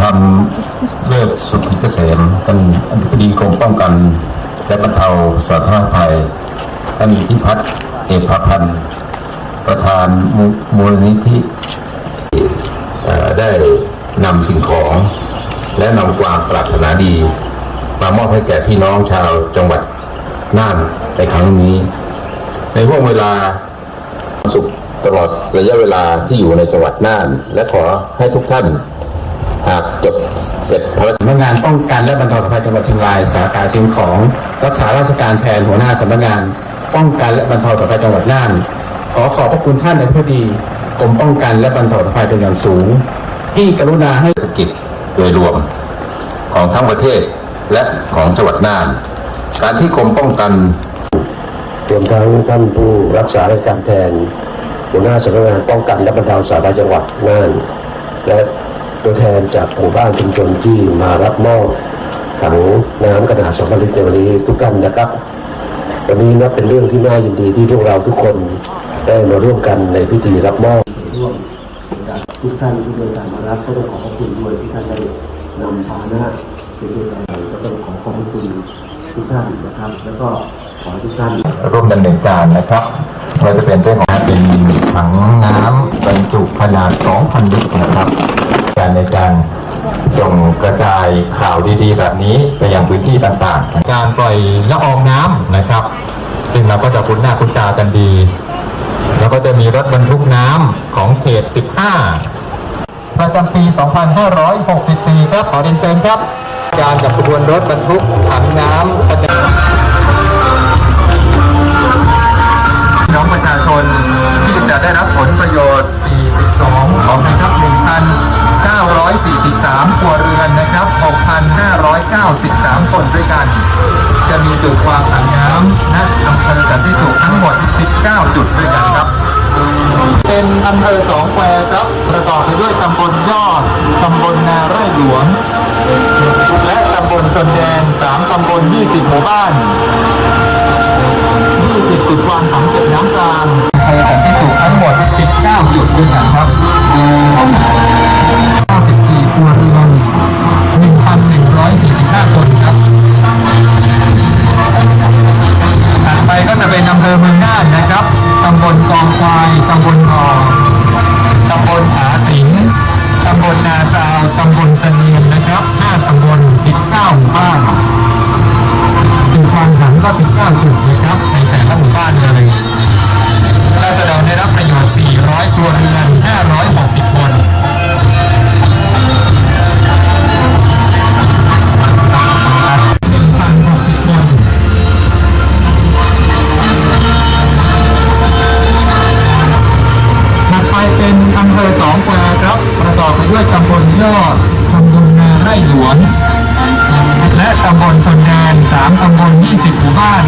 ธรรมเลิศสุทธิเกษมท่านอธิบดีกรมป้องกัน และบรรเทาสาธารณภัยท่านพิพัฒน์เอกพันธ์ประธานมูมูลนิธิได้นำสิ่งของ และนำความปรารถนาดี มามอบให้แก่พี่น้องชาวจังหวัดน่านในครั้งนี้ ในห่วงเวลาสุขตลอดระยะเวลาที่อยู่ในจังหวัดน่าน และขอให้ทุกท่าน หากจบเสร็จภารกิจสำนักงานป้องกันและบรรเทาภัยจังหวัดเชียงรายสาขาสิ่งของ รักษาราชการแทนหัวหน้าสำนักงาน ป้องกันและบรรเทาสาธารณภัยจังหวัดน่าน ขอขอบพระคุณท่านในผู้ดีกรมป้องกันและบรรเทาภัยเป็นอย่างสูง ที่กรุณาให้เศรษฐกิจโดยรวม ของทั้งประเทศและของจังหวัดน่าน การที่กรมป้องกันรวมทั้งท่านผู้รักษาราชการแทนหัวหน้าสำนักงานป้องกันและบรรเทาสาธารณภัยจังหวัดน่านและ ตัวแทนจากหมู่บ้านชุมชนที่มารับมอบถังน้ำกระดาษสองพันลิตรในวันนี้ทุกท่านนะครับ วันนี้นับเป็นเรื่องที่น่ายินดีที่พวกเราทุกคนได้มาร่วมกันในพิธีรับมอบร่วมทุกท่านที่เดินทางมารับก็ต้องขอขอบคุณด้วยที่ท่านได้นำพาหนะเป็นตัวแทนก็ต้องขอขอบคุณทุกท่านนะครับ แล้วก็ขอให้ทุกท่านร่วมดำเนินการนะครับเราจะเป็นเรื่องของเป็นถังน้ำบรรจุขนาด 2,000 ลิตรนะครับการ ในการส่งกระจายข่าวดีๆ แบบนี้ไปยังพื้นที่ต่างๆ การปล่อยละอองน้ำนะครับ ซึ่งเราก็จะคุ้นหน้าคุ้นตากันดี แล้วก็จะมีรถบรรทุกน้ำของเขต 15 ประจำปี 2564 ครับ ขอเรียนเชิญครับ การกับขบวนรถบรรทุกถังน้ำ 43ครัวเรือนนะครับ 6,593 คนด้วยกัน จะมีจุดวางถังน้ำณอำเภอสันติสุขทั้งหมด 19 จุดด้วยกันครับ เป็นอำเภอสองแควครับ ประกอบไปด้วยตำบลยอดตำบลนาไร่หลวง และตำบลชนแดน 3 ตำบล 20 หมู่บ้าน 20 จุดวางถัง ตำบลหอตำบลหาสิงตำบลนาซาวตำบลเสนียนนะครับ5ตำบล19หมู่บ้านจุดวางถังก็19จุดนะครับในแต่ละหมู่บ้านเลย วงและตำบลชนแดนสามตำบล 20 หมู่บ้าน